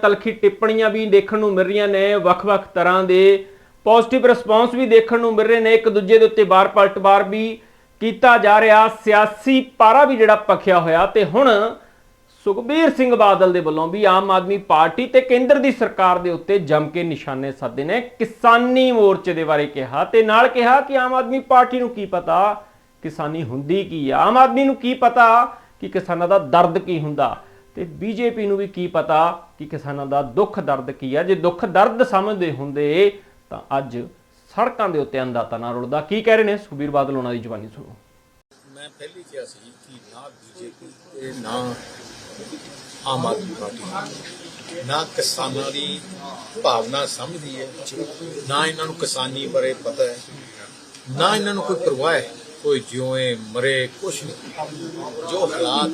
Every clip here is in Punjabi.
ਤਲਖੀ ਟਿੱਪਣੀਆਂ ਵੀ ਦੇਖਣ ਨੂੰ ਮਿਲ ਰਹੀਆਂ ਨੇ ਵੱਖ-ਵੱਖ ਤਰ੍ਹਾਂ ਦੇ ਪੋਜ਼ਿਟਿਵ ਰਿਸਪੌਂਸ ਵੀ ਦੇਖਣ ਨੂੰ ਮਿਲ ਰਹੇ ਨੇ। ਇੱਕ ਦੂਜੇ ਦੇ ਉੱਤੇ ਬਾਰ ਪਲਟਵਾਰ ਵੀ ਕੀਤਾ ਜਾ ਰਿਹਾ। ਸਿਆਸੀ ਪਾਰਾ ਵੀ ਜਿਹੜਾ ਪਖਿਆ ਹੋਇਆ ਤੇ ਹੁਣ ਸੁਖਬੀਰ ਸਿੰਘ ਬਾਦਲ ਦੇ ਵੱਲੋਂ ਵੀ ਆਮ ਆਦਮੀ ਪਾਰਟੀ ਤੇ ਕੇਂਦਰ ਦੀ ਸਰਕਾਰ ਦੇ ਉੱਤੇ ਜੰਮ ਕੇ ਨਿਸ਼ਾਨੇ ਸਾਧੇ ਨੇ। ਕਿਸਾਨੀ ਮੋਰਚੇ ਦੇ ਬਾਰੇ ਕਿਹਾ ਤੇ ਨਾਲ ਕਿਹਾ ਕਿ ਆਮ ਆਦਮੀ ਪਾਰਟੀ ਨੂੰ ਕੀ ਪਤਾ ਕਿਸਾਨੀ ਹੁੰਦੀ ਕੀ ਆ। ਆਮ ਆਦਮੀ ਨੂੰ ਕੀ ਪਤਾ ਕਿ ਕਿਸਾਨਾਂ ਦਾ ਦਰਦ ਕੀ ਹੁੰਦਾ। ਤੇ ਬੀਜੇਪੀ ਨੂੰ ਵੀ ਕੀ ਪਤਾ ਕਿ ਕਿਸਾਨਾਂ ਦਾ ਦੁੱਖ ਦਰਦ ਕੀ ਹੈ ਜੇ ਦੁੱਖ ਦਰਦ ਸਮਝਦੇ ਹੁੰਦੇ ਤਾਂ ਅੱਜ ਸੜਕਾਂ ਦੇ ਉੱਤੇ ਅੰਦਾਤਾ ਨਾ ਰੁਲਦਾ। ਕੀ ਕਹਿ ਰਹੇ ਨੇ? ਸੁਖਬੀਰ ਬਾਦਲ ਉਹਨਾਂ ਦੀ ਜ਼ੁਬਾਨੀ ਸੁਣੋ। ਮੈਂ ਪਹਿਲੀ ਕਿਹਾ ਸੀ ਕਿ ਨਾ ਬੀਜੇਪੀ ਤੇ ਨਾ ਆਮ ਆਦਮੀ ਪਾਰਟੀ। ਨਾ ਕਿਸਾਨਾਂ ਦੀ ਭਾਵਨਾ ਸਮਝਦੀ ਹੈ। ਨਾ ਇਹਨਾਂ ਨੂੰ ਕਿਸਾਨੀ ਬਾਰੇ ਪਤਾ ਹੈ। ਨਾ ਇਹਨਾਂ ਨੂੰ ਕੋਈ ਪਰਵਾਹ ਹੈ। ਕੋਈ ਜਿਉਏ ਮਰੇ, ਕੁਛ ਨਹੀਂ। ਜੋ ਹਾਲਾਤ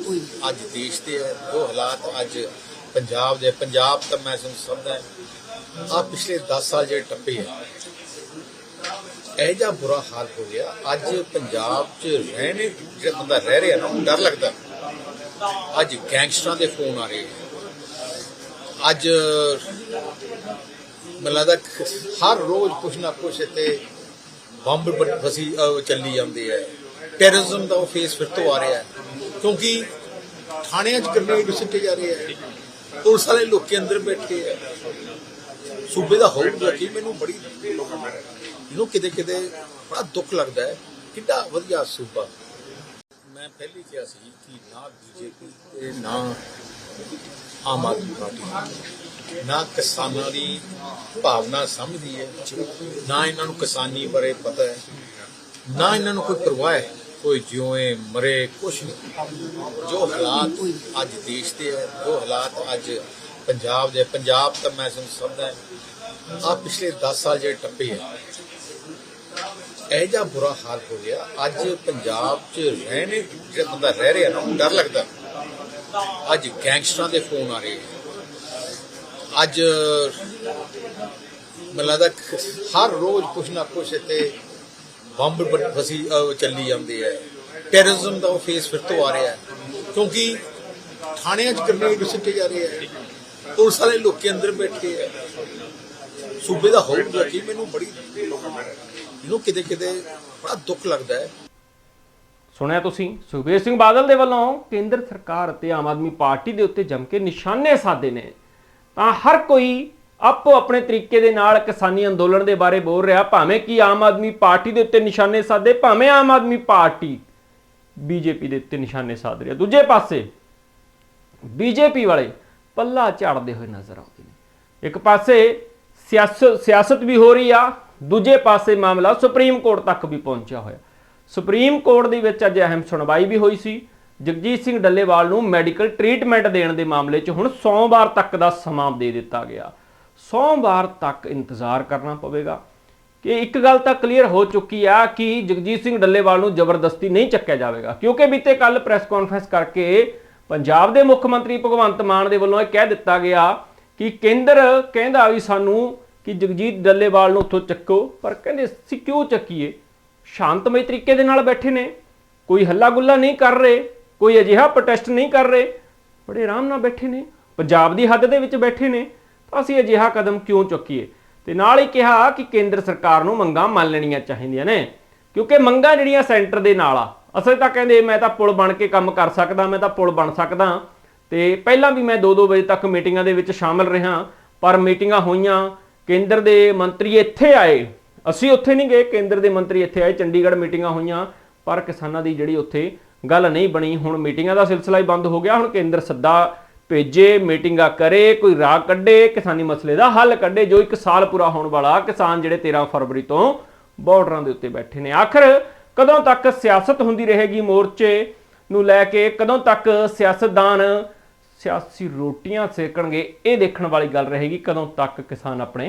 ਅੱਜ ਦੇਸ਼ ਦੇ ਹੈ, ਜੋ ਹਾਲਾਤ ਅੱਜ ਪੰਜਾਬ ਦੇ ਪੰਜਾਬ ਤਾਂ ਮੈਂ ਤੁਹਾਨੂੰ ਸਮਝਦਾ ਆ ਪਿਛਲੇ 10 ਸਾਲ ਜਿਹੜੇ ਟੱਪੇ ਆ, ਇਹ ਜਿਹਾ ਬੁਰਾ ਹਾਲ ਹੋ ਗਿਆ। ਅੱਜ ਪੰਜਾਬ 'ਚ ਰਹਿਣੇ, ਜਿਹੜਾ ਬੰਦਾ ਰਹਿ ਰਿਹਾ ਨਾ ਉਹ ਡਰ ਲੱਗਦਾ। ਅੱਜ ਗੈਂਗਸਟਰਾਂ ਦੇ ਫੋਨ ਆ ਰਹੇ ਅੱਜ ਮੈਨੂੰ ਲੱਗਦਾ ਹਰ ਰੋਜ਼ ਕੁਛ ਨਾ ਕੁਛ ਇੱਥੇ ਬੰਬ ਬ- ਫਸੀ ਚੱਲੀ ਜਾਂਦੇ ਆ। ਟੈਰਰਿਜ਼ਮ ਦਾ ਉਹ ਫੇਸ ਫਿਰ ਤੋਂ ਆ ਰਿਹਾ ਹੈ। ਕਿਉਂਕਿ ਥਾਣਿਆਂ 'ਚ ਗ੍ਰਨੇਡ ਸਿੱਟੇ ਜਾ ਰਹੇ ਆ ਪੁਲਿਸ ਵਾਲੇ ਲੋਕੀ ਅੰਦਰ ਬੈਠੇ ਆ ਸੂਬੇ ਦਾ ਹੋਊਗਾ ਕਿ? ਮੈਨੂੰ ਬੜੀ ਇਹਨੂੰ ਕਿਤੇ ਕਿਤੇ ਬੜਾ ਦੁੱਖ ਲੱਗਦਾ ਹੈ। ਕਿੰਨਾ ਵਧੀਆ ਸੂਬਾ। ਮੈਂ ਪਹਿਲੀ ਕਿਹਾ ਸੀ ਕਿ ਨਾ ਬੀਜੇਪੀ ਤੇ ਨਾ ਆਮ ਆਦਮੀ ਪਾਰਟੀ। ਨਾ ਕਿਸਾਨਾਂ ਦੀ ਭਾਵਨਾ ਸਮਝਦੀ ਹੈ, ਨਾ ਇਹਨਾਂ ਨੂੰ ਕਿਸਾਨੀ ਬਾਰੇ ਪਤਾ ਹੈ, ਨਾ ਇਹਨਾਂ ਨੂੰ ਕੋਈ ਪਰਵਾਹ ਹੈ, ਕੋਈ ਜਿਉਏ ਮਰੇ ਕੁਛ ਨਹੀਂ ਜੋ ਹਾਲਾਤ ਅੱਜ ਦੇਸ਼ ਦੇ ਹੈ, ਜੋ ਹਾਲਾਤ ਅੱਜ ਪੰਜਾਬ ਦੇ ਪੰਜਾਬ ਤਾਂ ਮੈਂ ਤੁਹਾਨੂੰ ਸਮਝਦਾ ਆ ਪਿਛਲੇ 10 ਸਾਲ ਜਿਹੜੇ ਟੱਪੇ ਆ ਇਹ ਜਿਹਾ ਬੁਰਾ ਹਾਲ ਹੋ ਗਿਆ, ਅੱਜ ਪੰਜਾਬ 'ਚ ਰਹਿਣੇ, ਜਿਹੜਾ ਬੰਦਾ ਰਹਿ ਰਿਹਾ ਨਾ ਡਰ ਲੱਗਦਾ ਅੱਜ ਗੈਂਗਸਟਰਾਂ ਦੇ ਫੋਨ ਆ ਰਹੇ ਆ। ਅੱਜ, ਮੈਨੂੰ ਲੱਗਦਾ ਹਰ ਰੋਜ਼ ਕੁਛ ਨਾ ਕੁਛ ਇੱਥੇ ਬੰਬ ਫਸੀ ਚੱਲੀ ਜਾਂਦੀ ਹੈ। ਟੈਰਰਿਜ਼ਮ ਦਾ ਫੇਸ ਫਿਰ ਤੋਂ ਆ ਰਿਹਾ ਹੈ। ਕਿਉਂਕਿ ਥਾਣਿਆਂ 'ਚ ਗ੍ਰਨੇਡ ਸਿੱਟੇ ਜਾ ਰਹੇ ਆ ਪੁਲਿਸ ਵਾਲੇ ਲੋਕੀ ਅੰਦਰ ਬੈਠੇ ਹੈ। ਸੂਬੇ ਦਾ ਹੋਊਗਾ ਕਿ? ਮੈਨੂੰ ਬੜੀ ਇਹਨੂੰ ਕਿਤੇ ਕਿਤੇ ਬੜਾ ਦੁੱਖ ਲੱਗਦਾ ਹੈ। ਸੁਣਿਆ ਤੁਸੀਂ? ਸੁਖਬੀਰ ਸਿੰਘ ਬਾਦਲ ਦੇ ਵੱਲੋਂ ਕੇਂਦਰ ਸਰਕਾਰ ਅਤੇ ਆਮ ਆਦਮੀ ਪਾਰਟੀ ਦੇ ਉੱਤੇ ਜੰਮ ਕੇ ਨਿਸ਼ਾਨੇ ਸਾਧੇ ਨੇ। ਤਾਂ ਹਰ ਕੋਈ ਆਪੋ ਆਪਣੇ ਤਰੀਕੇ ਦੇ ਨਾਲ ਕਿਸਾਨੀ ਅੰਦੋਲਨ ਦੇ ਬਾਰੇ ਬੋਲ ਰਿਹਾ, ਭਾਵੇਂ ਕਿ ਆਮ ਆਦਮੀ ਪਾਰਟੀ ਦੇ ਉੱਤੇ ਨਿਸ਼ਾਨੇ ਸਾਧੇ ਭਾਵੇਂ ਆਮ ਆਦਮੀ ਪਾਰਟੀ ਬੀਜੇਪੀ ਦੇ ਉੱਤੇ ਨਿਸ਼ਾਨੇ ਸਾਧ ਰਿਹਾ। ਦੂਜੇ ਪਾਸੇ ਬੀਜੇਪੀ ਵਾਲੇ ਪੱਲਾ ਝਾੜਦੇ ਹੋਏ ਨਜ਼ਰ ਆਉਂਦੇ ਨੇ। ਇੱਕ ਪਾਸੇ ਸਿਆਸਤ ਸਿਆਸਤ ਵੀ ਹੋ ਰਹੀ ਆ, ਦੂਜੇ ਪਾਸੇ ਮਾਮਲਾ ਸੁਪਰੀਮ ਕੋਰਟ ਤੱਕ ਵੀ ਪਹੁੰਚਿਆ ਹੋਇਆ। ਸੁਪਰੀਮ ਕੋਰਟ ਦੇ ਵਿੱਚ ਅੱਜ ਅਹਿਮ ਸੁਣਵਾਈ ਵੀ ਹੋਈ ਸੀ। ਜਗਜੀਤ ਸਿੰਘ ਡੱਲੇਵਾਲ ਨੂੰ ਮੈਡੀਕਲ ਟ੍ਰੀਟਮੈਂਟ ਦੇਣ ਦੇ ਮਾਮਲੇ 'ਚ ਹੁਣ ਸੋਮਵਾਰ ਤੱਕ ਦਾ ਸਮਾਂ ਦੇ ਦਿੱਤਾ ਗਿਆ। ਸੋਮਵਾਰ ਤੱਕ ਇੰਤਜ਼ਾਰ ਕਰਨਾ ਪਵੇਗਾ। ਕਿ ਇੱਕ ਗੱਲ ਤਾਂ ਕਲੀਅਰ ਹੋ ਚੁੱਕੀ ਆ ਕਿ ਜਗਜੀਤ ਸਿੰਘ ਡੱਲੇਵਾਲ ਨੂੰ ਜ਼ਬਰਦਸਤੀ ਨਹੀਂ ਚੱਕਿਆ ਜਾਵੇਗਾ, ਕਿਉਂਕਿ ਬੀਤੇ ਕੱਲ ਪ੍ਰੈਸ ਕਾਨਫਰੰਸ ਕਰਕੇ ਪੰਜਾਬ ਦੇ ਮੁੱਖ ਮੰਤਰੀ ਭਗਵੰਤ ਮਾਨ ਦੇ ਵੱਲੋਂ ਇਹ ਕਹਿ ਦਿੱਤਾ ਗਿਆ ਕਿ ਕੇਂਦਰ ਕਹਿੰਦਾ ਵੀ ਸਾਨੂੰ ਕਿ ਜਗਜੀਤ ਡੱਲੇਵਾਲ ਨੂੰ ਉੱਥੋਂ ਚੱਕੋ, ਪਰ ਕਹਿੰਦੇ ਅਸੀਂ ਕਿਉਂ ਚੱਕੀਏ? ਸ਼ਾਂਤਮਈ ਤਰੀਕੇ ਦੇ ਨਾਲ ਬੈਠੇ ਨੇ, ਕੋਈ ਹੱਲਾ ਗੁੱਲਾ ਨਹੀਂ ਕਰ ਰਹੇ। ਕੋਈ ਅਜਿਹਾ ਪ੍ਰੋਟੈਸਟ ਨਹੀਂ ਕਰ ਰਹੇ। ਬੜੇ ਆਰਾਮ ਨਾਲ ਬੈਠੇ ਨੇ। ਪੰਜਾਬ ਦੀ ਹੱਦ ਦੇ ਵਿੱਚ ਬੈਠੇ ਨੇ। ਤਾਂ ਅਸੀਂ ਅਜਿਹਾ ਕਦਮ ਕਿਉਂ ਚੁੱਕੀਏ? ਤੇ ਨਾਲ ਹੀ ਕਿਹਾ ਕਿ ਕੇਂਦਰ ਸਰਕਾਰ ਨੂੰ ਮੰਗਾਂ ਮੰਨ ਲੈਣੀਆਂ ਚਾਹੀਦੀਆਂ ਨੇ। ਕਿਉਂਕਿ ਮੰਗਾਂ ਜਿਹੜੀਆਂ ਸੈਂਟਰ ਦੇ ਨਾਲ ਆ। ਅਸਲ ਤਾਂ ਕਹਿੰਦੇ ਮੈਂ ਤਾਂ ਪੁਲ ਬਣ ਕੇ ਕੰਮ ਕਰ ਸਕਦਾ, ਮੈਂ ਤਾਂ ਪੁਲ ਬਣ ਸਕਦਾ। ਤੇ ਪਹਿਲਾਂ ਵੀ ਮੈਂ 2-2 ਵਜੇ ਤੱਕ ਮੀਟਿੰਗਾਂ ਦੇ ਵਿੱਚ ਸ਼ਾਮਲ ਰਿਹਾ। ਪਰ ਮੀਟਿੰਗਾਂ ਹੋਈਆਂ। ਕੇਂਦਰ ਦੇ ਮੰਤਰੀ ਇੱਥੇ ਆਏ। ਅਸੀਂ ਉੱਥੇ ਨਹੀਂ ਗਏ। ਕੇਂਦਰ ਦੇ ਮੰਤਰੀ ਇੱਥੇ ਆਏ। ਚੰਡੀਗੜ੍ਹ ਮੀਟਿੰਗਾਂ ਹੋਈਆਂ। ਪਰ ਕਿਸਾਨਾਂ ਦੀ ਜਿਹੜੀ ਉੱਥੇ ਗੱਲ ਨਹੀਂ ਬਣੀ। ਹੁਣ ਮੀਟਿੰਗਾਂ ਦਾ ਸਿਲਸਿਲਾ ਹੀ ਬੰਦ ਹੋ ਗਿਆ। ਹੁਣ ਕੇਂਦਰ ਸੱਦਾ ਭੇਜੇ, ਮੀਟਿੰਗਾਂ ਕਰੇ, ਕੋਈ ਰਾਹ ਕੱਢੇ, ਕਿਸਾਨੀ ਮਸਲੇ ਦਾ ਹੱਲ ਕੱਢੇ, ਜੋ ਇੱਕ ਸਾਲ ਪੂਰਾ ਹੋਣ ਵਾਲਾ ਕਿਸਾਨ ਜਿਹੜੇ 13 ਫਰਵਰੀ ਤੋਂ ਬਾਰਡਰਾਂ ਦੇ ਉੱਤੇ ਬੈਠੇ ਨੇ। ਆਖਰ ਕਦੋਂ ਤੱਕ ਸਿਆਸਤ ਹੁੰਦੀ ਰਹੇਗੀ ਮੋਰਚੇ ਨੂੰ ਲੈ ਕੇ? ਕਦੋਂ ਤੱਕ ਸਿਆਸਤਦਾਨ ਸਿਆਸੀ ਰੋਟੀਆਂ ਸੇਕਣਗੇ? ਇਹ ਦੇਖਣ ਵਾਲੀ ਗੱਲ ਰਹੇਗੀ। ਕਦੋਂ ਤੱਕ ਕਿਸਾਨ ਆਪਣੇ